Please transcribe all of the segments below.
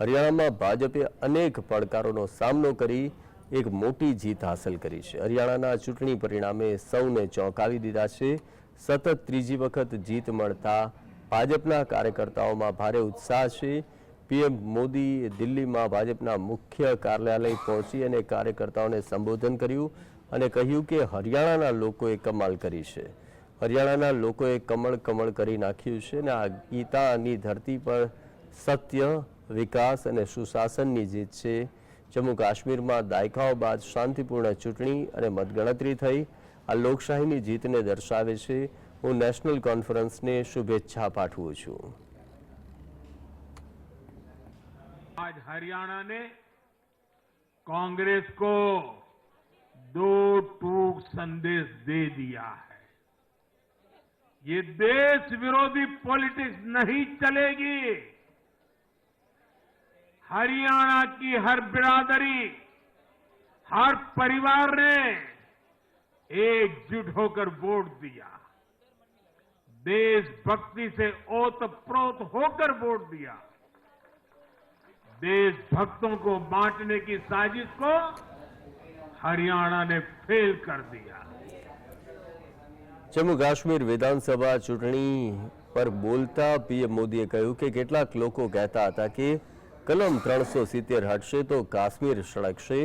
હરિયાણામાં ભાજપે અનેક પડકારોનો સામનો કરી એક મોટી જીત હાંસલ કરી છે. હરિયાણાના ચૂંટણી પરિણામે સૌને ચોંકાવી દીધા છે. સતત ત્રીજી વખત જીત મળતા ભાજપના કાર્યકર્તાઓમાં ભારે ઉત્સાહ છે. પીએમ મોદી દિલ્હીમાં ભાજપના મુખ્ય કાર્યાલય પહોંચી અને કાર્યકર્તાઓને સંબોધન કર્યું અને કહ્યું કે હરિયાણાના લોકોએ કમાલ કરી છે. હરિયાણાના લોકોએ કમળ કમળ કરી નાખ્યું છે અને આ ગીતાની ધરતી પર સત્ય વિકાસ અને સુશાસનની જીત છે જમ્મુ કાશ્મીરમાં દાયકાઓ બાદ શાંતિપૂર્ણ ચૂંટણી અને મતગણતરી થઈ આ લોકશાહીની જીતને દર્શાવે છે હું નેશનલ કોન્ફરન્સને શુભેચ્છા પાઠવું છું आज हरियाणा ने कांग्रेस को दो टूक संदेश दे दिया है ये देश विरोधी पॉलिटिक्स नहीं चलेगी हरियाणा की हर बिरादरी हर परिवार ने एकजुट होकर वोट दिया देशभक्ति से ओतप्रोत होकर वोट दिया देशभक्तों को बांटने की साजिश को हरियाणा ने फेल कर दिया જમ્મુ કાશ્મીર વિધાનસભા ચૂંટણી પર બોલતા પીએમ મોદીએ કહ્યું કે કેટલાક લોકો કહેતા હતા કે કલમ ત્રણસો સિત્તેર હટશે તો કાશ્મીર સળગશે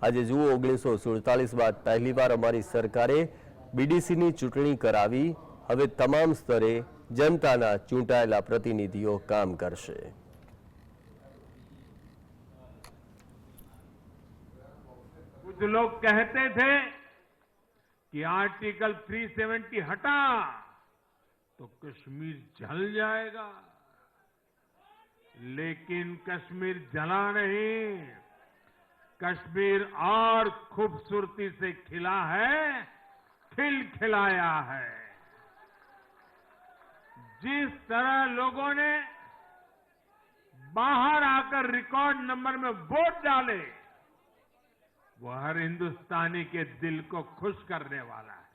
આજે જુઓ ઓગણીસો સુડતાલીસ બાદ પહેલીવાર અમારી સરકારે બીડીસીની ચૂંટણી કરાવી હવે તમામ સ્તરે જનતાના ચૂંટાયેલા પ્રતિનિધિઓ કામ કરશે कुछ लोग कहते थे कि आर्टिकल 370 हटा तो कश्मीर जल जाएगा लेकिन कश्मीर जला नहीं। कश्मीर और खूबसूरती से खिला है, खिल खिलाया है। जिस तरह लोगों ने बाहर आकर रिकॉर्ड नंबर में वोट डाले वो हर हिंदुस्तानी के दिल को खुश करने वाला है।